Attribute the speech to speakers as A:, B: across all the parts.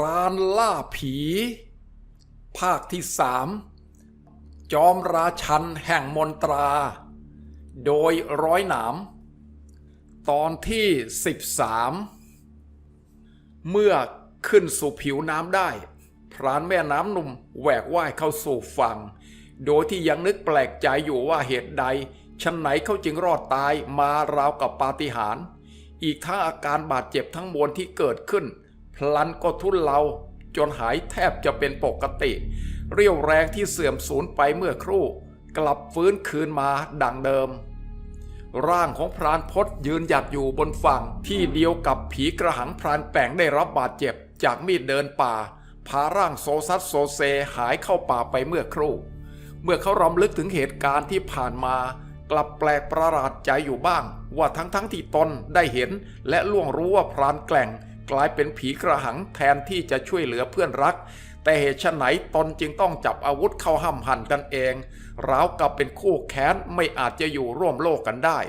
A: รานล่าผี ภาคที่สามจอมราชันแห่งมนตรา โดยร้อยหนาม ตอนที่ 13 เมื่อขึ้นสู่ผิวน้ำได้ พรานแม่น้ำนุ่มแหวกว่ายเข้าสู่ฝั่ง โดยที่ยังนึกแปลกใจอยู่ว่าเหตุใดชั้นไหนเขาจึงรอดตายมาราวกับปาฏิหาริย์อีกทั้งอาการบาดเจ็บทั้งมวลที่เกิดขึ้น พลันก็ทุเลาจนหายแทบจะเป็นปกติ เรี่ยวแรงที่เสื่อมสูญไปเมื่อครู่ กลับฟื้นคืนมาดังเดิม ร่างของพรานพศยืนหยัดอยู่บนฝั่งที่เดียวกับผีกระหังพรานแป่งได้รับบาดเจ็บ จากมีดเดินป่า พาร่างโซซัดโซเซหายเข้าป่าไปเมื่อครู่ เมื่อเขารำลึกถึงเหตุการณ์ที่ผ่านมากลับแปลกประหลาดใจอยู่บ้าง ว่าทั้งทั้งที่ตนได้เห็น และล่วงรู้ว่าพรานแกล่ง กลายเป็นผีกระหังแทนที่จะช่วยเหลือเพื่อนรัก แต่เหตุไฉนตนจึงต้องจับอาวุธเข้าห้ำหั่นกันเองราวกับเป็นคู่แค้นไม่อาจจะอยู่ร่วมโลกกันได้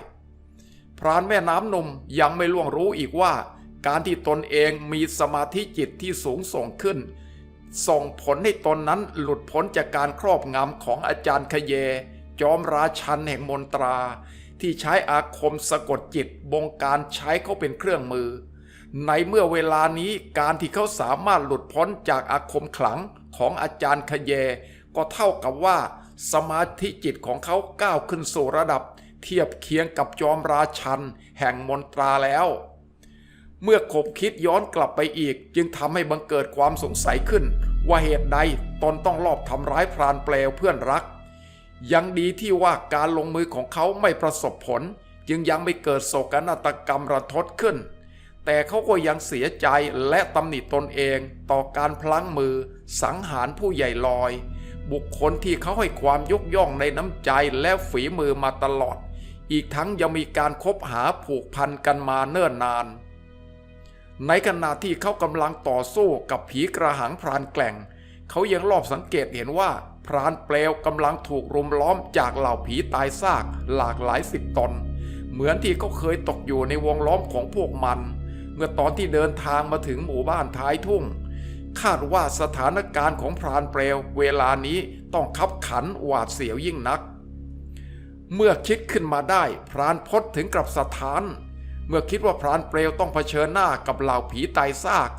A: พรานแม่น้ำนมยังไม่ล่วงรู้อีกว่า การที่ตนเองมีสมาธิจิตที่สูงส่งขึ้น ส่งผลให้ตนนั้นหลุดพ้นจากการครอบงำของอาจารย์ขยเย จอมราชันแห่งมนตราที่ใช้อาคมสะกดจิตบงการใช้เขาเป็นเครื่องมือ ในเมื่อเวลานี้การที่เขาสามารถหลุดพ้นจากอาคมขลังของอาจารย์ขยเย ก็เท่ากับว่า สมาธิจิตของเขาก้าวขึ้นสู่ระดับ เทียบเคียงกับจอมราชัน แห่งมนตราแล้ว เมื่อขบคิดย้อนกลับไปอีก จึงทำให้บังเกิดความสงสัยขึ้น ว่าเหตุใดตนต้องลอบทำร้ายพรานเปลวเพื่อนรัก ยังดีที่ว่าการลงมือของเขาไม่ประสบผล จึงยังไม่เกิดโศกนาฏกรรมระทดขึ้น แต่เขาก็ยังเสียใจและตำหนิตนเองต่อการพลั้งมือสังหารผู้ใหญ่ลอย บุคคลที่เขาให้ความยกย่องในน้ำใจและฝีมือมาตลอด อีกทั้งยังมีการคบหาผูกพันกันมาเนิ่นนาน ในขณะที่เขากำลังต่อสู้กับผีกระหังพรานแกล่ง เขายังรอบสังเกตเห็นว่าพรานเปลวกำลังถูกรุมล้อมจากเหล่าผีตายซากหลากหลายสิบตน เหมือนที่เขาเคยตกอยู่ในวงล้อมของพวกมัน เมื่อตอนที่เดินทางมาถึงหมู่บ้านท้ายทุ่ง คาดว่าสถานการณ์ของพรานเปลวเวลานี้ต้องคับขันหวาดเสียวยิ่งนัก เมื่อคิดขึ้นมาได้พรานพศถึงกับสถาน เมื่อคิดว่าพรานเปลวต้องเผชิญหน้ากับเหล่าผีตายซาก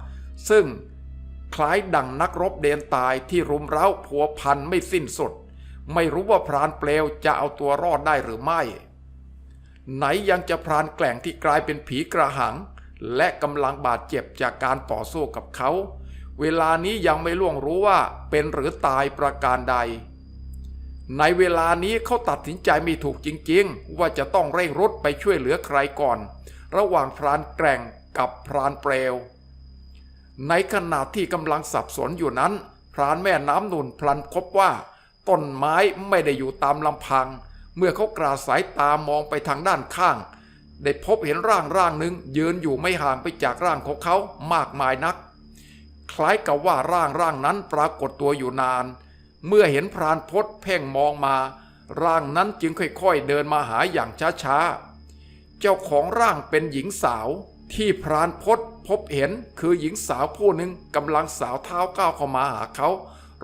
A: ซึ่งคล้ายดังนักรบเดนตายที่รุมเร้าผัวพันไม่สิ้นสุด ไม่รู้ว่าพรานเปลวจะเอาตัวรอดได้หรือไม่ ไหนยังจะพรานแกล่งที่กลายเป็นผีกระหัง และกำลังบาดเจ็บจากการต่อสู้กับเขา เวลานี้ยังไม่ล่วงรู้ว่าเป็นหรือตายประการใด ในเวลานี้เขาตัดสินใจไม่ถูกจริงๆ ว่าจะต้องเร่งรุดไปช่วยเหลือใครก่อน ระหว่างพรานแกร่งกับพรานเปลว ในขณะที่กำลังสับสนอยู่นั้น พรานแม่น้ำนุนพลันพบว่า ต้นไม้ไม่ได้อยู่ตามลำพัง เมื่อเขากราสายตามองไปทางด้านข้าง ได้พบเห็นร่างร่างหนึ่งยืนอยู่ไม่ห่างไปจากร่างของเขามากมายนัก คล้ายกับว่าร่างร่างนั้นปรากฏตัวอยู่นาน เมื่อเห็นพรานพศเพ่งมองมา ร่างนั้นจึงค่อยๆเดินมาหาอย่างช้าๆ เจ้าของร่างเป็นหญิงสาวที่พรานพศพบเห็นคือหญิงสาวผู้หนึ่งกำลังสาวเท้าก้าวเข้ามาหาเขา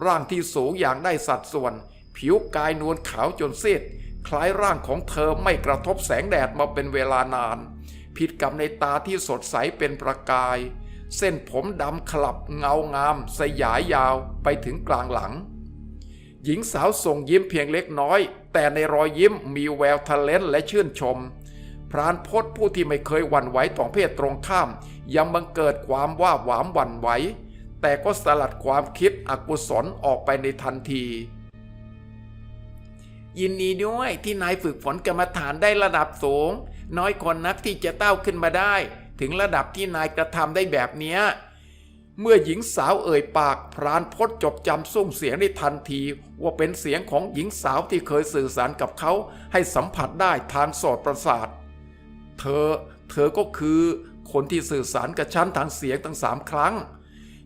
A: ร่างที่สูงอย่างได้สัดส่วน ผิวกายนวลขาวจนซีด คล้ายร่างของเธอไม่กระทบแสงแดดมาเป็นเวลานาน ผิดกับในตาที่สดใสเป็นประกาย เส้นผมดำขลับเงางาม สยายยาวไปถึงกลางหลัง หญิงสาวส่งยิ้มเพียงเล็กน้อย แต่ในรอยยิ้มมีแววทะเลนและชื่นชม พรานพศผู้ที่ไม่เคยหวั่นไหวต่อเพศตรงข้าม ยังบังเกิดความว่าหวามหวั่นไหวแต่ก็สลัดความคิดอกุศลออกไปในทันที ยินดีด้วยที่นายฝึกฝนกรรมฐานได้ระดับสูง น้อยคนนักที่จะเต้าขึ้นมาได้ ถึงระดับที่นายกระทำได้แบบเนี้ยเมื่อหญิงสาวเอ่ยปากพรานพศจบจำซุ้มเสียงได้ทันที ว่าเป็นเสียงของหญิงสาวที่เคยสื่อสารกับเขาให้สัมผัสได้ทางโสตประสาท เธอ เธอก็คือคนที่สื่อสารกับฉันทางเสียงทั้งสามครั้ง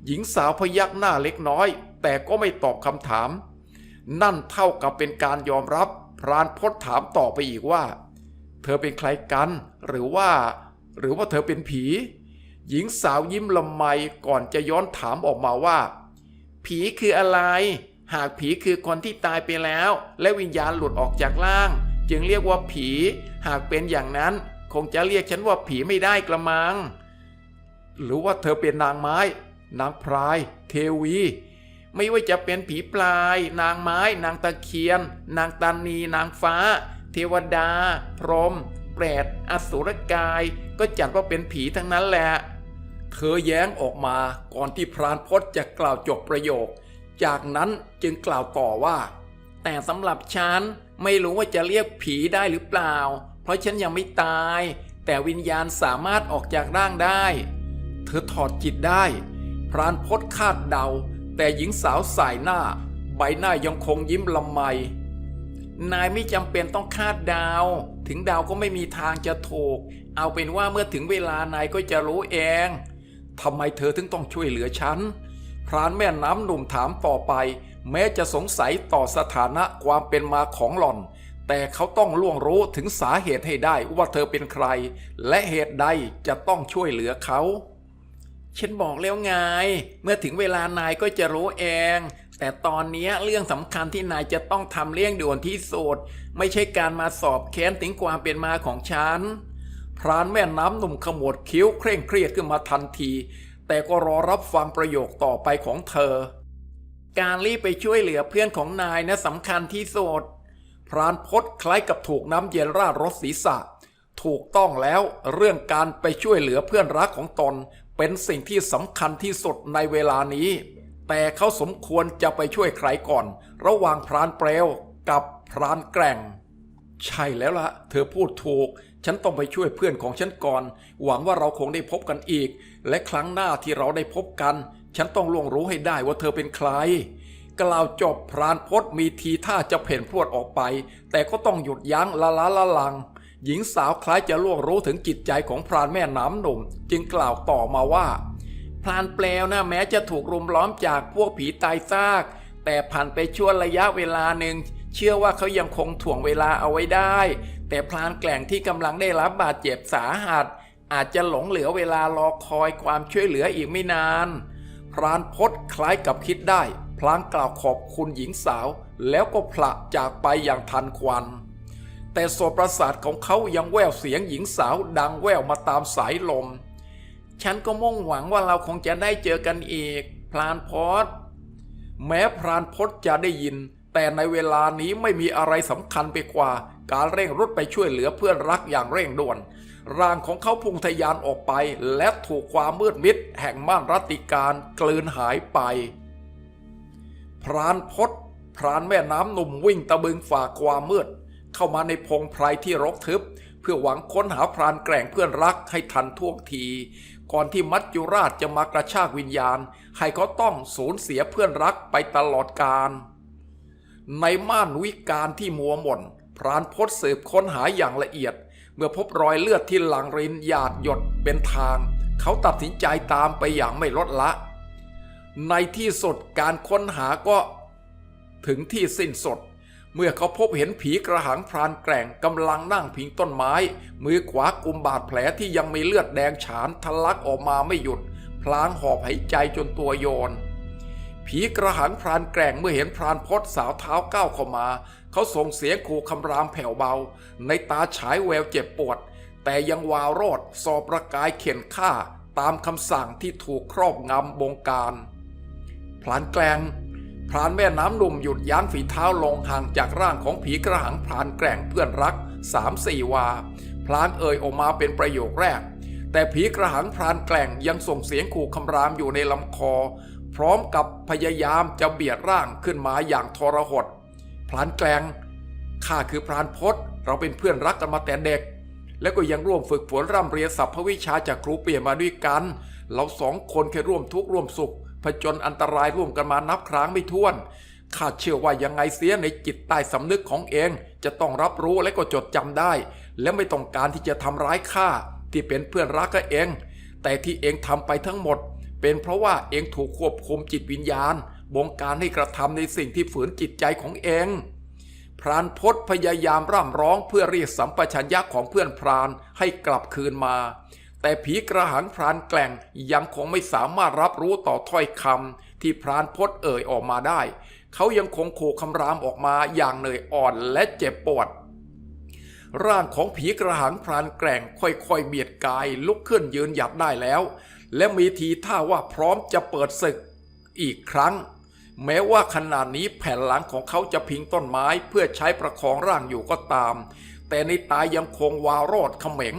A: หญิงสาวพยักหน้าเล็กน้อย แต่ก็ไม่ตอบคำถาม นั่นเท่ากับเป็นการยอมรับพรานพศถามต่อไปอีกว่า เธอเป็นใครกัน หรือว่า หรือว่าเธอเป็นผี หญิงสาวยิ้มละไมก่อนจะย้อนถามออกมาว่า ผีคืออะไร หากผีคือคนที่ตายไปแล้ว และวิญญาณหลุดออกจากร่าง จึงเรียกว่าผี หากเป็นอย่างนั้น คงจะเรียกฉันว่าผีไม่ได้กระมัง หรือว่าเธอเป็นนางไม้ นางพราย เทวี ไม่ว่าจะเป็นผีปลาย นางไม้ นางตะเคียน นางตานี นางฟ้า เทวดา พรหมเปรตอสุรกาย ก็จัดว่าเป็นผีทั้งนั้นแหละ เธอแย้งออกมาก่อนที่พรานพจน์จะกล่าวจบประโยค จากนั้นจึงกล่าวต่อว่า แต่สำหรับฉันไม่รู้ว่าจะเรียกผีได้หรือเปล่า เพราะฉันยังไม่ตาย แต่วิญญาณสามารถออกจากร่างได้ เธอถอดจิตได้ พรานพจน์คาดเดา แต่หญิงสาวสายหน้า ใบหน้ายังคงยิ้มละไม นายไม่จำเป็นต้องคาดดาว ถึงดาวก็ไม่มีทางจะถูก เอาเป็นว่าเมื่อถึงเวลานายก็จะรู้เองทำไมเธอถึงต้องช่วยเหลือฉัน พรานแม่น้ำหนุ่มถามต่อไป แม้จะสงสัยต่อสถานะความเป็นมาของหล่อน แต่เขาต้องล่วงรู้ถึงสาเหตุให้ได้ว่าเธอเป็นใคร และเหตุใดจะต้องช่วยเหลือเขา ฉันบอกแล้วไง เมื่อถึงเวลานายก็จะรู้เอง แต่ตอนนี้เรื่องสำคัญที่นายจะต้องทำเรื่องด่วนที่สุด ไม่ใช่การมาสอบแค้นถึงความเป็นมาของฉัน พรานแม่น้ำหนุ่มขมวดคิ้วเคร่งเครียดขึ้นมาทันที แต่ก็รอรับฟังประโยคต่อไปของเธอ การรีบไปช่วยเหลือเพื่อนของนายนะสำคัญที่สุด พรานพศคล้ายกับถูกน้ำเย็นราดรถศีรษะ ถูกต้องแล้วเรื่องการไปช่วยเหลือเพื่อนรักของตน เป็นสิ่งที่สำคัญที่สุดในเวลานี้ แต่เขาสมควรจะไปช่วยใครก่อน ระหว่างพรานเปลวกับพรานแกร่ง ใช่แล้วละ่ะ เธอพูดถูก ฉันต้องไปช่วยเพื่อนของฉันก่อน หวังว่าเราคงได้พบกันอีก และครั้งหน้าที่เราได้พบกัน ฉันต้องล่วงรู้ให้ได้ว่าเธอเป็นใคร กล่าวจบพรานพศมีทีท่าจะเพ่นพรวดออกไป แต่ก็ต้องหยุดยั้งละล้าละลัง หญิงสาวคล้ายจะล่วงรู้ถึงจิตใจของพรานแม่น้ำหนุ่ม จึงกล่าวต่อมาว่า พรานเปลวนะแม้จะถูกรุมล้อมจากพวกผีตายซาก แต่ผ่านไปชั่วระยะเวลาหนึ่งเชื่อว่าเขายังคงถ่วงเวลาเอาไว้ได้ แต่พรานแกล่งที่กำลังได้รับบาดเจ็บสาหัส อาจจะหลงเหลือเวลารอคอยความช่วยเหลืออีกไม่นานพรานพศคล้ายกับคิดได้ พลางกล่าวขอบคุณหญิงสาว แล้วก็ผละจากไปอย่างทันควัน แต่โสตประสาทของเขายังแววเสียงหญิงสาวดังแววมาตามสายลม ฉันก็มุ่งหวังว่าเราคงจะได้เจอกันอีก พรานพศแม้พรานพศจะได้ยิน แต่ในเวลานี้ไม่มีอะไรสำคัญไปกว่า การเร่งรุดไปช่วยเหลือเพื่อนรักอย่างเร่งด่วน ร่างของเขาพุ่งทะยานออกไป และถูกความมืดมิดแห่งม่านรัตติการกลืนหายไป พรานพศพรานแม่น้ำหนุ่มวิ่งตะบึงฝ่าความมืด เข้ามาในพงไพรที่รกทึบ เพื่อหวังค้นหาพรานแกร่งเพื่อนรักให้ทันท่วงที ก่อนที่มัจจุราชจะมากระชากวิญญาณ ให้เขาต้องสูญเสียเพื่อนรักไปตลอดกาลในม่านวิการที่มัวหม่นพรานพศสืบค้นหาอย่างละเอียด เมื่อพบรอยเลือดที่หลังรินหยาดหยดเป็นทาง เขาตัดสินใจตามไปอย่างไม่ลดละ ในที่สุดการค้นหาก็ ถึงที่สิ้นสุด เมื่อเขาพบเห็นผีกระหังพรานแกร่งกำลังนั่งพิงต้นไม้ มือขวากุมบาดแผลที่ยังมีเลือดแดงฉานทะลักออกมาไม่หยุด พลางหอบหายใจจนตัวโยน ผีกระหังพรานแกร่งเมื่อเห็นพรานพศสาวเท้าก้าวเข้ามา เขาส่งเสียงขู่คำรามแผ่วเบา ในตาฉายแววเจ็บปวด แต่ยังวาวโรดสอบประกายเข็นฆ่า ตามคำสั่งที่ถูกครอบงำบงการ พลานแกลง พรานแม่น้ำหนุ่มหยุดยั้งฝีเท้าลงห่างจากร่างของผีกระหังพรานแกร่งเพื่อนรักสามสี่วา พลานเอ่ยออกมาเป็นประโยคแรก แต่ผีกระหังพรานแกร่งยังส่งเสียงขู่คำรามอยู่ในลำคอ พร้อมกับพยายามจะเบียดร่างขึ้นมาอย่างทรหดพลานแกลงข้าคือพรานพศเราเป็นเพื่อนรักกันมาแต่เด็ก และก็ยังร่วมฝึกฝนร่ำเรียนศัพท์วิชาจากครูเปียมาด้วยกัน เราสองคนเคยร่วมทุกข์ร่วมสุข ผจญอันตรายร่วมกันมานับครั้งไม่ถ้วน ข้าเชื่อว่ายังไงเสียในจิตใต้สำนึกของเอง จะต้องรับรู้และก็จดจำได้ และไม่ต้องการที่จะทำร้ายข้าที่เป็นเพื่อนรักกับเอง แต่ที่เองทำไปทั้งหมด เป็นเพราะว่าเองถูกควบคุมจิตวิญญาณ บงการให้กระทำในสิ่งที่ฝืนจิตใจของเองพรานพศพยายามร่ำร้องเพื่อเรียกสัมปชัญญะของเพื่อนพรานให้กลับคืนมา แต่ผีกระหังพรานแกล่งยังคงไม่สามารถรับรู้ต่อถ้อยคำที่พรานพดเอ่ยออกมาได้ เขายังคงโขกคำรามออกมาอย่างเหนื่อยอ่อนและเจ็บปวด ร่างของผีกระหังพรานแกร่งค่อยๆเบียดกายลุกขึ้นยืนหยัดได้แล้ว และมีทีท่าว่าพร้อมจะเปิดศึกอีกครั้ง แม้ว่าขณะนี้แผ่นหลังของเขาจะพิงต้นไม้เพื่อใช้ประคองร่างอยู่ก็ตาม แต่ในตายังคงวาวโรดเขม็ง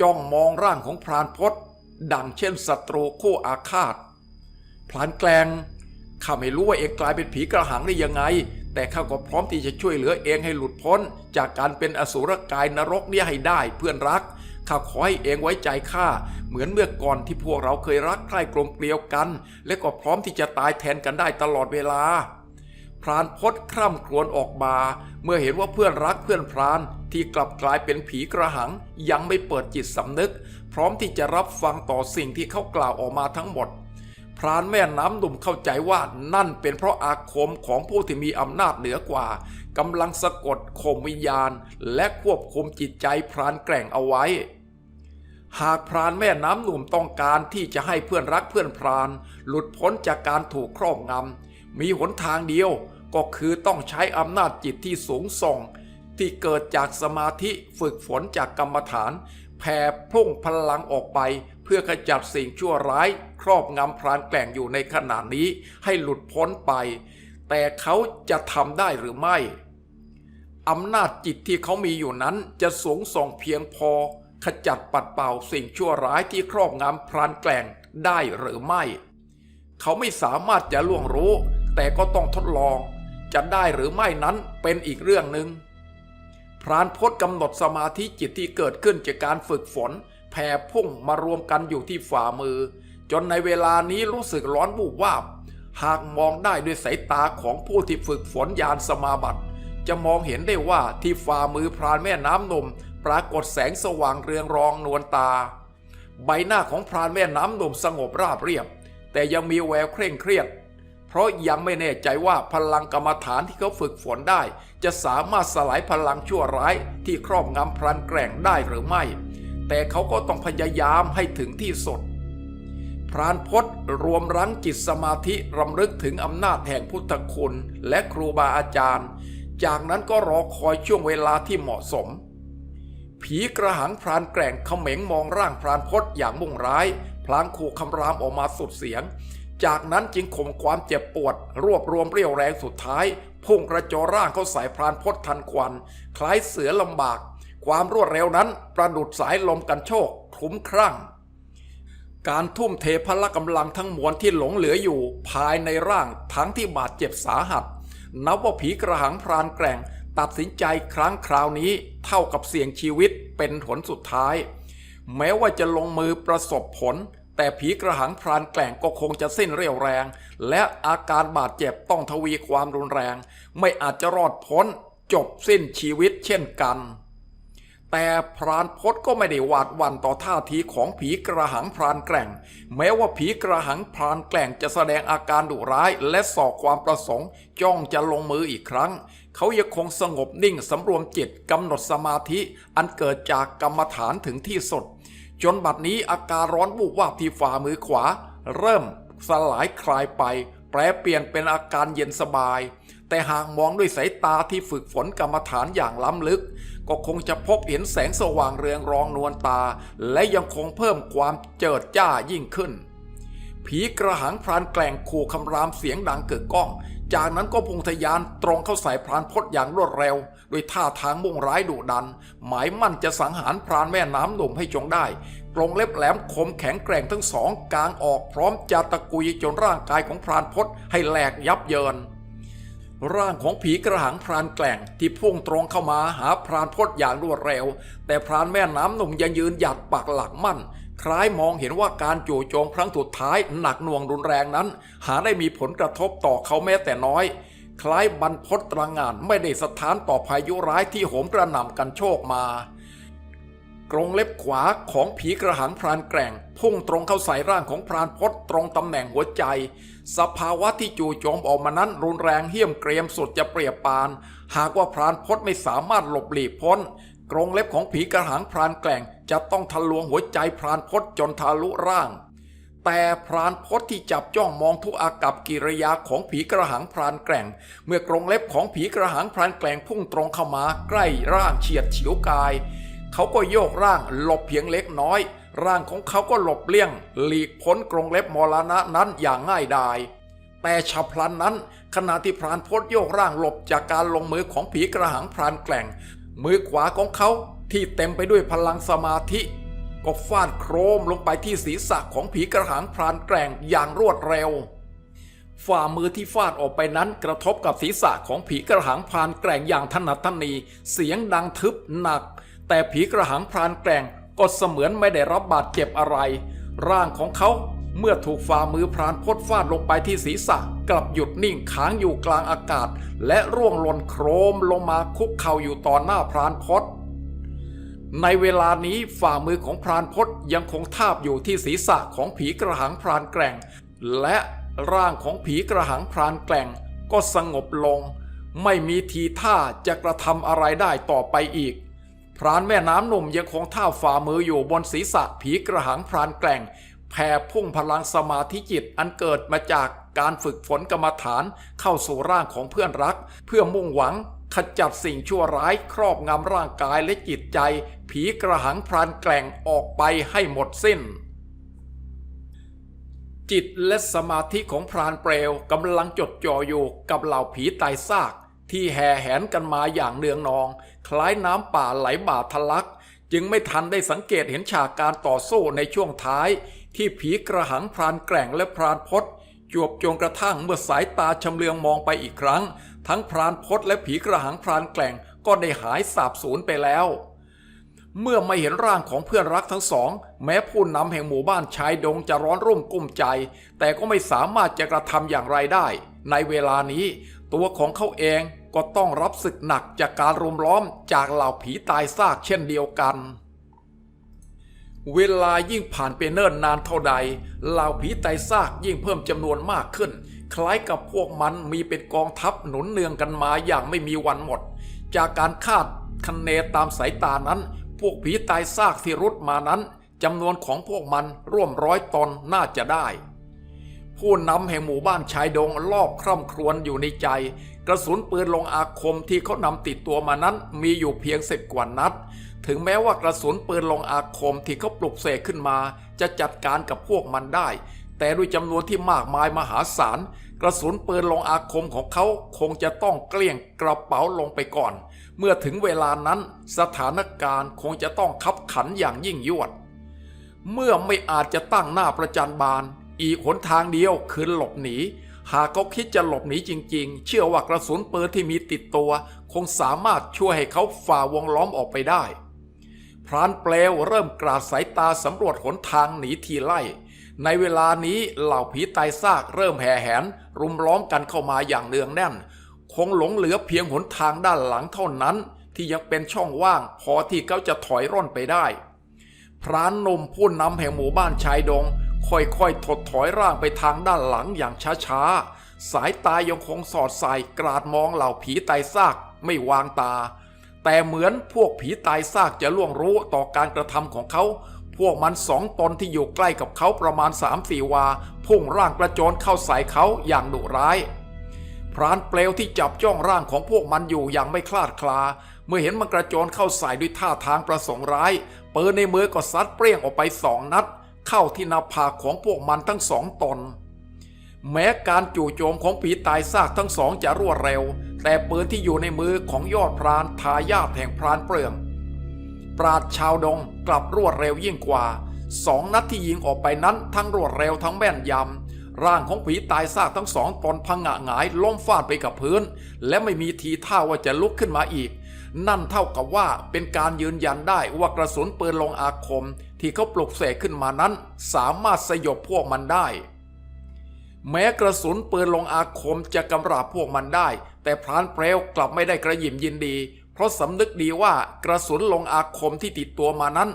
A: จ้องมองร่างของพรานพศดังเช่นศัตรูคู่อาฆาตพลานแกลงข้าไม่รู้ว่าเองกลายเป็นผีกระหังได้ยังไง แต่ข้าก็พร้อมที่จะช่วยเหลือเองให้หลุดพ้น จากการเป็นอสุรกายนรกเนี่ยให้ได้เพื่อนรักข้าขอให้เองไว้ใจข้าเหมือนเมื่อก่อนที่พวกเราเคยรักใคร่กลมเกลียวกัน และก็พร้อมที่จะตายแทนกันได้ตลอดเวลา พรานพศคร่ำครวญออกมา เมื่อเห็นว่าเพื่อนรักเพื่อนพราน ที่กลับกลายเป็นผีกระหัง ยังไม่เปิดจิตสำนึก พร้อมที่จะรับฟังต่อสิ่งที่เขากล่าวออกมาทั้งหมด พรานแม่น้ำหนุ่มเข้าใจว่านั่นเป็นเพราะอาคมของผู้ที่มีอำนาจเหนือกว่ากำลังสะกดข่มวิญญาณ และควบคุมจิตใจพรานแกร่งเอาไว้ หากพรานแม่น้ำหนุ่มต้องการที่จะให้เพื่อนรักเพื่อนพราน หลุดพ้นจากการถูกครอบงำมีหนทางเดียวก็คือต้องใช้อำนาจจิตที่สูงส่ง ที่เกิดจากสมาธิฝึกฝนจากกรรมฐาน แผ่พุ่งพลังออกไปเพื่อขจัดสิ่งชั่วร้าย ครอบงำพรานแกล่งอยู่ในขณะนี้ให้หลุดพ้นไป แต่เขาจะทำได้หรือไม่อำนาจจิตที่เขามีอยู่นั้นจะสูงส่งเพียงพอ ขจัดปัดเป่าสิ่งชั่วร้ายที่ครอบงำพรานแกล่งได้หรือไม่ เขาไม่สามารถจะล่วงรู้ แต่ก็ต้องทดลอง จะได้หรือไม่นั้นเป็นอีกเรื่องหนึ่ง รานพจน์กำหนดสมาธิจิตที่เกิดขึ้นจากการฝึกฝน แผ่พุ่งมารวมกันอยู่ที่ฝ่ามือ จนในเวลานี้รู้สึกร้อนบูบวาบ หากมองได้ด้วยสายตาของผู้ที่ฝึกฝนยานสมาบัติ จะมองเห็นได้ว่าที่ฝ่ามือพรานแม่น้ำนม ปรากฏแสงสว่างเรืองรองนวลตา ใบหน้าของพรานแม่น้ำนมสงบราบเรียบ แต่ยังมีแววเคร่งเครียด เพราะยังไม่แน่ใจว่าพลังกรรมฐานที่เขาฝึกฝนได้ จะสามารถสลายพลังชั่วร้ายที่ครอบงำพรานแกร่งได้หรือไม่ แต่เขาก็ต้องพยายามให้ถึงที่สุดพรานพศรวมรั้งจิตสมาธิรำลึกถึงอำนาจแห่งพุทธคุณและครูบาอาจารย์ จากนั้นก็รอคอยช่วงเวลาที่เหมาะสม ผีกระหังพรานแกร่งเขม็งมองร่างพรานพศอย่างมุ่งร้าย พลางขู่คำรามออกมาสุดเสียง จากนั้นจึงข่มความเจ็บปวด รวบรวมเรี่ยวแรงสุดท้าย พุ่งกระโจร่างเข้าใส่พรานพศทันควัน คล้ายเสือลำบาก ความรวดเร็วนั้นประดุดสายลมกันโชกคลุ้มครั่ง การทุ่มเทพละกำลังทั้งมวลที่หลงเหลืออยู่ภายในร่างทั้งที่บาดเจ็บสาหัส นับว่าผีกระหังพรานแกร่ง ตัดสินใจครั้งคราวนี้เท่ากับเสี่ยงชีวิตเป็นผลสุดท้าย แม้ว่าจะลงมือประสบผล แต่ผีกระหังพรานแกล่งก็คงจะสิ้นเรี่ยวแรง และอาการบาดเจ็บต้องทวีความรุนแรง ไม่อาจจะรอดพ้น จบสิ้นชีวิตเช่นกัน แต่พรานพศก็ไม่ได้หวาดวันต่อท่าทีของผีกระหังพรานแกร่ง แม้ว่าผีกระหังพรานแกร่งจะแสดงอาการดุร้ายและสอกความประสงค์จ้องจะลงมืออีกครั้ง เขายังคงสงบนิ่งสำรวมจิตกำหนดสมาธิอันเกิดจากกรรมฐานถึงที่สุด จนบัดนี้อาการร้อนวูบวาบที่ฝ่ามือขวา เริ่มสลายคลายไป แปลเปลี่ยนเป็นอาการเย็นสบาย แต่หากมองด้วยสายตาที่ฝึกฝนกรรมฐานอย่างล้ำลึก ก็คงจะพบเห็นแสงสว่างเรืองรองนวลตา และยังคงเพิ่มความเจิดจ้ายิ่งขึ้น ผีกระหังพรานแกล่งขู่คำรามเสียงดังเกิดก้อง จากนั้นก็พุ่งทะยานตรงเข้าใส่พรานพศอย่างรวดเร็วด้วยท่าทางมุ่งร้ายดุดัน หมายมั่นจะสังหารพรานแม่น้ำหนุ่มให้จงได้กรงเล็บแหลมคมแข็งแกร่งทั้งสองกลางออกพร้อมจะตะกุยจนร่างกายของพรานพศให้แหลกยับเยิน ร่างของผีกระหังพรานแกล่งที่พุ่งตรงเข้ามาหาพรานพศอย่างรวดเร็ว แต่พรานแม่น้ำหนุ่มยังยืนหยัดปักหลักมั่น คล้ายมองเห็นว่าการจู่โจมครั้งสุดท้ายหนักหน่วงรุนแรงนั้น หาได้มีผลกระทบต่อเขาแม้แต่น้อย คล้ายบรรพตตรงานไม่ได้สถานต่อพายุร้ายที่โหมกระหน่ำกันโชคมากรงเล็บขวาของผีกระหังพรานแกร่ง พุ่งตรงเข้าใส่ร่างของพรานพศตรงตำแหน่งหัวใจ สภาวะที่จู่โจมออกมานั้นรุนแรงเหี้ยมเกรียมสุดจะเปรียบปาน หากว่าพรานพศไม่สามารถหลบหลีกพ้น กรงเล็บของผีกระหังพรานแกล่งจะต้องทะลวงหัวใจพรานพศจนทะลุร่าง แต่พรานพศที่จับจ้องมองทุกอากับกิริยาของผีกระหังพรานแกล่ง เมื่อกรงเล็บของผีกระหังพรานแกล่งพุ่งตรงเข้ามาใกล้ร่างเฉียดเฉิวกาย เขาก็โยกร่างหลบเพียงเล็กน้อย ร่างของเขาก็หลบเลี่ยง หลีกพ้นกรงเล็บมรณะนั้นอย่างง่ายดายแต่ฉับพลันนั้น ขณะที่พรานพศโยกร่างหลบจากการลงมือของผีกระหังพรานแกล่ง มือขวาของเขาที่เต็มไปด้วยพลังสมาธิ ก็ฟาดโครมลงไปที่ศีรษะของผีกระหังพรานแกร่งอย่างรวดเร็ว ฝ่ามือที่ฟาดออกไปนั้นกระทบกับศีรษะของผีกระหังพรานแกร่งอย่างถนัดถนี เสียงดังทึบหนัก แต่ผีกระหังพรานแกร่งก็เสมือนไม่ได้รับบาดเจ็บอะไร ร่างของเขา เมื่อถูกฝ่ามือพรานพดฟาดลงไปที่ศีรษะ กลับหยุดนิ่งค้างอยู่กลางอากาศ และร่วงหล่นโครมลงมาคุกเข่าอยู่ต่อหน้าพรานพดในเวลานี้ฝ่ามือของพรานพศยังคงทาบอยู่ที่ศีรษะของผีกระหังพรานแกร่ง และร่างของผีกระหังพรานแกร่ง ก็สงบลง ไม่มีทีท่าจะกระทำอะไรได้ต่อไปอีก พรานแม่น้ำหนุ่มยังคงท่าฝ่ามืออยู่บนศีรษะผีกระหังพรานแกร่ง แผ่พุ่งพลังสมาธิจิตอันเกิดมาจากการฝึกฝนกรรมฐานเข้าสู่ร่างของเพื่อนรัก เพื่อมุ่งหวังขจัดสิ่งชั่วร้ายครอบงำร่างกายและจิตใจ ผีกระหังพรานแกล่งออกไปให้หมดสิ้น จิตและสมาธิของพรานเปลวกำลังจดจ่ออยู่กับเหล่าผีตายซาก ที่แห่แหนกันมาอย่างเนืองนอง คล้ายน้ำป่าไหลบ่าทะลัก จึงไม่ทันได้สังเกตเห็นฉากการต่อสู้ในช่วงท้าย ที่ผีกระหังพรานแกร่งและพรานพศจวบจงกระทั่งเมื่อสายตาชำเลืองมองไปอีกครั้ง ทั้งพรานพศและผีกระหังพรานแกร่งก็ได้หายสาบสูญไปแล้ว เมื่อไม่เห็นร่างของเพื่อนรักทั้งสอง แม้ผู้นำแห่งหมู่บ้านชายดงจะร้อนรุ่มกุ้มใจ แต่ก็ไม่สามารถจะกระทำอย่างไรได้ ในเวลานี้ ตัวของเขาเองก็ต้องรับศึกหนักจากการรุมล้อมจากเหล่าผีตายซากเช่นเดียวกัน เวลายิ่งผ่านไปเนิ่นนานเท่าใดเหล่าผีตายซากยิ่งเพิ่มจำนวนมากขึ้น คล้ายกับพวกมันมีเป็นกองทัพหนุนเนืองกันมาอย่างไม่มีวันหมด จากการคาดคะเนตามสายตานั้น พวกผีตายซากที่รุดมานั้นจำนวนของพวกมันร่วมร้อยตนน่าจะได้ ผู้นำแห่งหมู่บ้านชายดงรอบคร่ำครวญอยู่ในใจ กระสุนปืนลงอาคมที่เขานำติดตัวมานั้นมีอยู่เพียงสิบกว่านัด ถึงแม้ว่ากระสุนปืนลงอาคมที่เขาปลุกเสกขึ้นมา จะจัดการกับพวกมันได้ แต่ด้วยจำนวนที่มากมายมหาศาลกระสุนปืนลงอาคมของเขาคงจะต้องเกลี้ยงกระเป๋าลงไปก่อน เมื่อถึงเวลานั้นสถานการณ์คงจะต้องคับขันอย่างยิ่งยวด เมื่อไม่อาจจะตั้งหน้าประจันบาน อีกหนทางเดียวคือหลบหนีหากเขาคิดจะหลบหนีจริง ๆ เชื่อว่ากระสุนปืนที่มีติดตัว คงสามารถช่วยให้เขาฝ่าวงล้อมออกไปได้ พรานเปลวเริ่มกราดสายตาสำรวจหนทางหนีทีไล่ ในเวลานี้เหล่าผีตายซากเริ่มแห่แหน รุมล้อมกันเข้ามาอย่างเนืองแน่น คงหลงเหลือเพียงหนทางด้านหลังเท่านั้น ที่ยังเป็นช่องว่าง พอที่เขาจะถอยร่นไปได้ พรานนมผู้นำแห่งหมู่บ้านชายดง ค่อยๆถดถอยร่างไปทางด้านหลังอย่างช้าๆสายตายังคงสอดใส่กราดมองเหล่าผีตายซากไม่วางตา แต่เหมือนพวกผีตายซากจะล่วงรู้ต่อการกระทำของเขา พวกมันสองตนที่อยู่ใกล้กับเขาประมาณสามสี่วา พุ่งร่างกระโจนเข้าใส่เขาอย่างดุร้ายพรานเปลวที่จับจ้องร่างของพวกมันอยู่อย่างไม่คลาดคลา เมื่อเห็นมันกระโจนเข้าใส่ด้วยท่าทางประสงค์ร้ายปืนในมือก็ซัดเปรี้ยงออกไปสองนัด เข้าที่หน้าผากของพวกมันทั้งสองตน แม้การจู่โจมของผีตายซากทั้งสองจะรวดเร็ว แต่ปืนที่อยู่ในมือของยอดพรานทายาทแห่งพรานเปลือง ปราดชาวดงกลับรวดเร็วยิ่งกว่าสองนัดที่ยิงออกไปนั้นทั้งรวดเร็วทั้งแม่นยำ ร่างของผีตายซากทั้งสองตนพังงะหงายล้มฟาดไปกับพื้น และไม่มีทีท่าว่าจะลุกขึ้นมาอีก นั่นเท่ากับว่าเป็นการยืนยันได้ว่ากระสุนปืนลงอาคม ที่เขาปลุกเสกขึ้นมานั้น สามารถสยบพวกมันได้ แม้กระสุนปืนลงอาคมจะกำราบพวกมันได้ แต่พรานเปลวกลับไม่ได้กระหยิมยินดี เพราะสำนึกดีว่ากระสุนลงอาคมที่ติดตัวมานั้น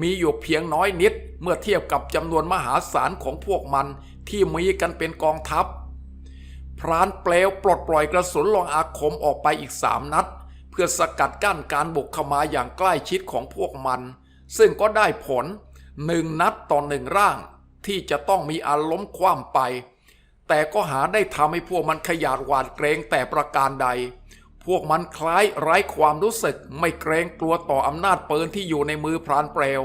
A: มีอยู่เพียงน้อยนิด เมื่อเทียบกับจำนวนมหาศาลของพวกมันที่มีกันเป็นกองทัพ พรานเปลวปลดปล่อยกระสุนลงอาคมออกไปอีกสามนัด เพื่อสกัดกั้นการบุกเข้ามาอย่างใกล้ชิดของพวกมัน ซึ่งก็ได้ผลหนึ่งนัดต่อหนึ่งร่าง ที่จะต้องมีอารมณ์คว่ำไป แต่ก็หาได้ทำให้พวกมันขยาดหวาดเกรงแต่ประการใด พวกมันคล้ายไร้ความรู้สึก ไม่เกรงกลัวต่ออำนาจปืนที่อยู่ในมือพรานเปลว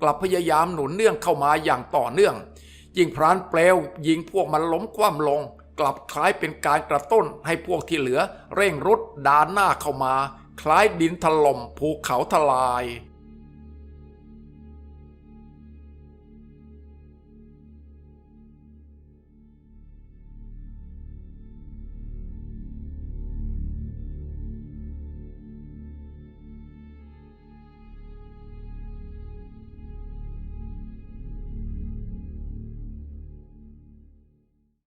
A: กลับพยายามหนุนเนื่องเข้ามาอย่างต่อเนื่อง ยิงพรานเปลวยิงพวกมันล้มคว่ำลง กลับคล้ายเป็นการกระตุ้นให้พวกที่เหลือ เร่งรุดดานหน้าเข้ามา คล้ายดินถล่มภูเขาทลาย